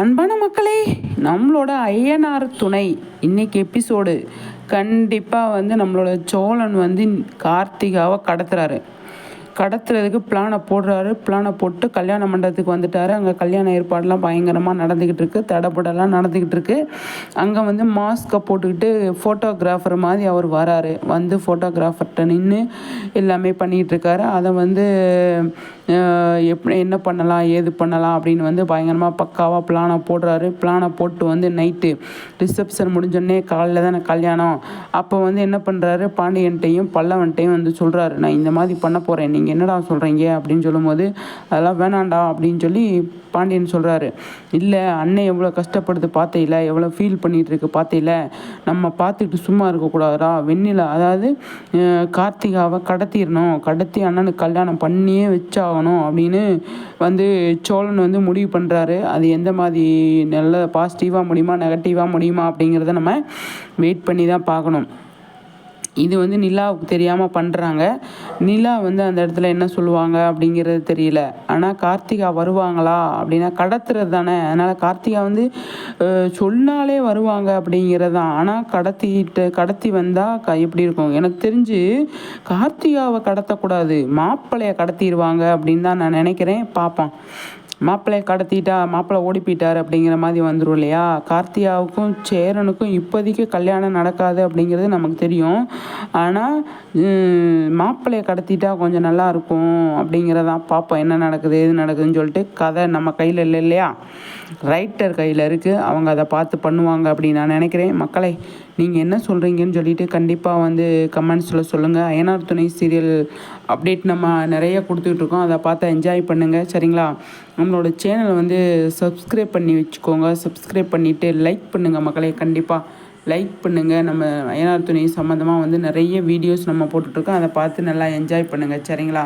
அன்பான மக்களே நம்மளோட ஐயனார் துணை இன்னைக்கு எபிசோடு கண்டிப்பாக வந்து நம்மளோட சோழன் வந்து கார்த்திகாவை கடத்துறாரு. கடத்துறதுக்கு பிளானை போடுறாரு. பிளானை போட்டு கல்யாண மண்டபத்துக்கு வந்துட்டார். அங்கே கல்யாண ஏற்பாடெலாம் பயங்கரமாக நடந்துக்கிட்டு இருக்குது தடப்படலாம் நடந்துக்கிட்டு இருக்குது அங்கே வந்து மாஸ்க்கை போட்டுக்கிட்டு ஃபோட்டோகிராஃபர் மாதிரி அவர் வராரு. வந்து ஃபோட்டோகிராஃபர்கிட்ட நின்று எல்லாமே பண்ணிகிட்டு இருக்காரு. அதை வந்து எப்படி என்ன பண்ணலாம் ஏது பண்ணலாம் அப்படின்னு வந்து பயங்கரமாக பக்காவாக பிளானை போடுறாரு. பிளானை போட்டு வந்து நைட்டு ரிசப்ஷன் முடிஞ்சோடனே காலையில் தானே கல்யாணம். அப்போ வந்து என்ன பண்ணுறாரு பாண்டியன்ட்டையும் பல்லவன்ட்டையும் வந்து சொல்கிறாரு நான் இந்த மாதிரி பண்ண போகிறேன் நீங்கள் என்னடா சொல்கிறீங்க அப்படின்னு சொல்லும்போது அதெல்லாம் வேணாண்டா அப்படின்னு சொல்லி பாண்டியன் சொல்கிறாரு இல்லை அண்ணன் எவ்வளோ கஷ்டப்படுது பார்த்தையில எவ்வளோ ஃபீல் பண்ணிகிட்டு இருக்கு பார்த்தையில நம்ம பார்த்துட்டு சும்மா இருக்கக்கூடாதுடா. வெண்ணில அதாவது கார்த்திகாவை கடத்திடணும். கடத்தி அண்ணனுக்கு கல்யாணம் பண்ணியே வச்சாகணும் அப்படின்னு வந்து சோழன் வந்து முடிவு பண்ணுறாரு அது எந்த மாதிரி நல்ல பாசிட்டிவாக முடியுமா நெகட்டிவாக முடியுமா அப்படிங்கிறத நம்ம வெயிட் பண்ணி தான் பார்க்கணும். இது வந்து நிலாவுக்கு தெரியாமல் பண்ணுறாங்க நிலா வந்து அந்த இடத்துல என்ன சொல்லுவாங்க அப்படிங்கிறது தெரியல. ஆனால் கார்த்திகா வருவாங்களா அப்படின்னா கடத்துறது தானே. அதனால் கார்த்திகா வந்து சொன்னாலே வருவாங்க அப்படிங்கிறது தான். ஆனால் கடத்திட்டு கடத்தி வந்தால் க எப்படி இருக்கும்? எனக்கு தெரிஞ்சு கார்த்திகாவை கடத்தக்கூடாது. மாப்பிள்ளையை கடத்திடுவாங்க அப்படின்னு தான் நான் நினைக்கிறேன். பார்ப்போம். மாப்பிள்ளையை கடத்திட்டா மாப்பிள்ளை ஓடி போயிட்டார் அப்படிங்கிற மாதிரி வந்துடும் இல்லையா? கார்த்தியாவுக்கும் சேரனுக்கும் இப்போதைக்கு கல்யாணம் நடக்காது அப்படிங்கிறது நமக்கு தெரியும். ஆனால் மாப்பிள்ளையை கடத்திட்டா கொஞ்சம் நல்லா இருக்கும் அப்படிங்கிறதான் பார்ப்போம். என்ன நடக்குது எது நடக்குதுன்னு சொல்லிட்டு கதை நம்ம கையில் இல்லை இல்லையா? ரைட்டர் கையில் இருக்குது அவங்க அதை பார்த்து பண்ணுவாங்க அப்படின்னு நான் நினைக்கிறேன். மக்களை நீங்கள் என்ன சொல்கிறீங்கன்னு சொல்லிட்டு கண்டிப்பாக வந்து கமெண்ட்ஸில் சொல்லுங்கள் அயனார் துணை சீரியல் அப்டேட் நம்ம நிறைய கொடுத்துட்ருக்கோம் அதை பார்த்து என்ஜாய் பண்ணுங்கள் சரிங்களா? நம்மளோட சேனலை வந்து சப்ஸ்கிரைப் பண்ணி வச்சுக்கோங்க. சப்ஸ்கிரைப் பண்ணிவிட்டு லைக் பண்ணுங்கள் மக்களே. கண்டிப்பாக லைக் பண்ணுங்கள் நம்ம அயனார் துணி சம்மந்தமாக வந்து நிறைய வீடியோஸ் நம்ம போட்டுட்ருக்கோம் அதை பார்த்து நல்லா என்ஜாய் பண்ணுங்கள் சரிங்களா?